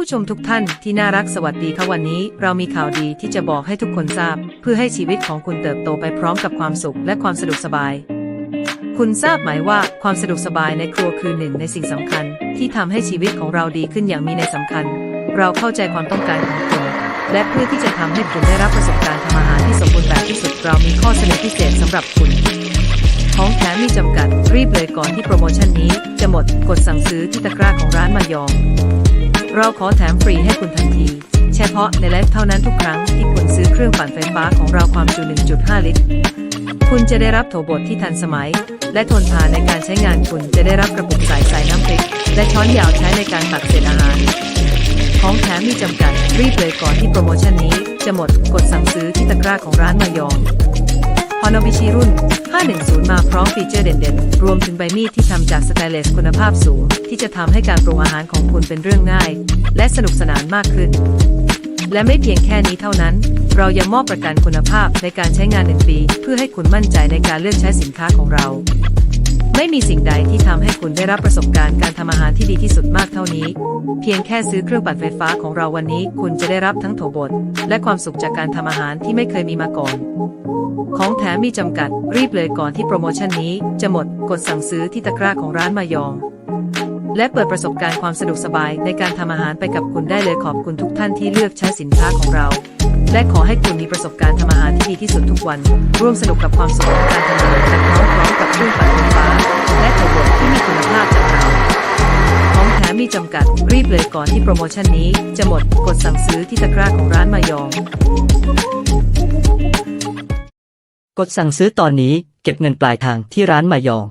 ผู้ชมทุกท่านที่น่ารักสวัสดีค่ะวันนี้ เรามีข่าวดีที่จะบอกให้ทุกคนทราบ เพื่อให้ชีวิตของคุณเติบโตไปพร้อมกับความสุขและความสะดวกสบาย คุณทราบไหมว่าความสะดวกสบายในครัวคือหนึ่งในสิ่งสำคัญ ที่ทำให้ชีวิตของเราดีขึ้นอย่างมีในยสำคัญ เราเข้าใจความต้องการของคุณและเพื่อที่จะทำให้คุณได้รับประสบการณ์ทำอาหารที่สมบูรณ์แบบที่สุดเรามีข้อเสนอพิเศษสำหรับคุณของแถมมีจำกัดรีบเลยก่อนที่โปรโมชั่นนี้จะหมดกดสั่งซื้อที่ตะกร้าของร้านมายอง เราขอแถมฟรีให้คุณทันที เฉพาะในไลฟ์เท่านั้นทุกครั้งที่คุณซื้อเครื่องปั่นไฟฟ้าของเราความจุ 1.5 ลิตร คุณจะได้รับโถบทที่ทันสมัย และทนทานในการใช้งานคุณจะได้รับกระปุกใสใส่น้ำพริก และช้อนยาวใช้ในการตักเศษอาหาร ของแถมมีจำกัดรีบเลยก่อนที่โปรโมชั่นนี้ จะหมดกดสั่งซื้อที่ตะกร้าของร้านมายอง ฮอนอบิชิรุ่น 510 มาพร้อมฟีเจอร์เด่นๆ รวมถึงใบมีดที่ทำจากสแตนเลสคุณภาพสูง ที่จะทำให้การปรุงอาหารของคุณเป็นเรื่องง่าย และสนุกสนานมากขึ้น และไม่เพียงแค่นี้เท่านั้น เรายังมอบประกันคุณภาพในการใช้งาน1ปี เพื่อให้คุณมั่นใจในการเลือกใช้สินค้าของเรา ไม่มีสิ่งใดที่ทำให้คุณได้รับประสบการณ์การทำอาหารที่ดีที่สุดมากเท่านี้ เพียงแค่ซื้อเครื่องปั่นไฟฟ้าของเราวันนี้ คุณจะได้รับทั้งโถบทและความสุขจากการทำอาหารที่ไม่เคยมีมาก่อน ของแถมมีจำกัด รีบเลยก่อนที่โปรโมชั่นนี้ จะหมด กดสั่งซื้อที่ตะกร้าของร้านมายอง และเปิดประสบการณ์ความสะดวกสบายในการทำอาหารไปกับคุณได้เลยขอบคุณทุกท่านที่เลือกใช้สินค้าของเรา และขอให้คุณมีประสบการณ์ทำอาหารที่ดีที่สุดทุกวัน ร่วมสนุกกับความสุขของการทำอาหารและพร้อมพร้อมกับเครื่องปั่นไฟฟ้าและโถบทที่มีคุณภาพจากเราของแถมมีจำกัด รีบเลยก่อนที่โปรโมชั่นนี้ จะหมด กดสั่งซื้อที่ตะกร้าของร้านมายอง กดสั่งซื้อตอนนี้ เก็บเงินปลายทางที่ร้านมายอง